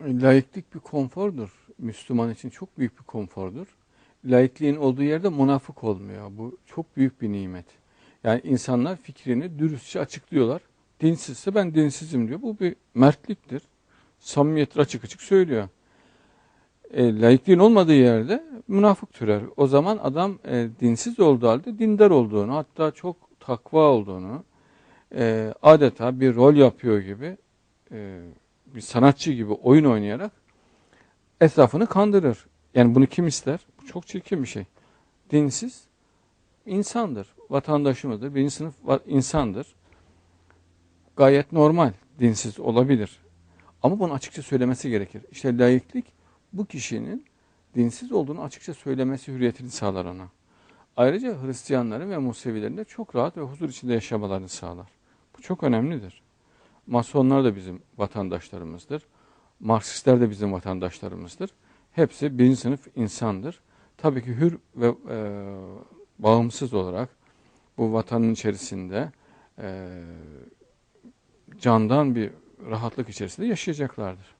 Laiklik bir konfordur. Müslüman için çok büyük bir konfordur. Laikliğin olduğu yerde münafık olmuyor. Bu çok büyük bir nimet. Yani insanlar fikrini dürüstçe açıklıyorlar. Dinsizse ben dinsizim diyor. Bu bir mertliktir. Samimiyettir açık açık söylüyor. E, laikliğin olmadığı yerde münafık türer. O zaman adam e, dinsiz olduğu halde dindar olduğunu hatta çok takva olduğunu e, adeta bir rol yapıyor gibi e, bir sanatçı gibi oyun oynayarak etrafını kandırır. Yani bunu kim ister? Bu çok çirkin bir şey. Dinsiz insandır. Vatandaşımızdır. Birinci sınıf insandır. Gayet normal. Dinsiz olabilir. Ama bunu açıkça söylemesi gerekir. İşte laiklik bu kişinin dinsiz olduğunu açıkça söylemesi hürriyetini sağlar ona. Ayrıca Hristiyanların ve Musevilerin de çok rahat ve huzur içinde yaşamalarını sağlar. Bu çok önemlidir. Masonlar da bizim vatandaşlarımızdır. Marksistler de bizim vatandaşlarımızdır. Hepsi birinci sınıf insandır. Tabii ki hür ve e, bağımsız olarak bu vatanın içerisinde e, candan bir rahatlık içerisinde yaşayacaklardır.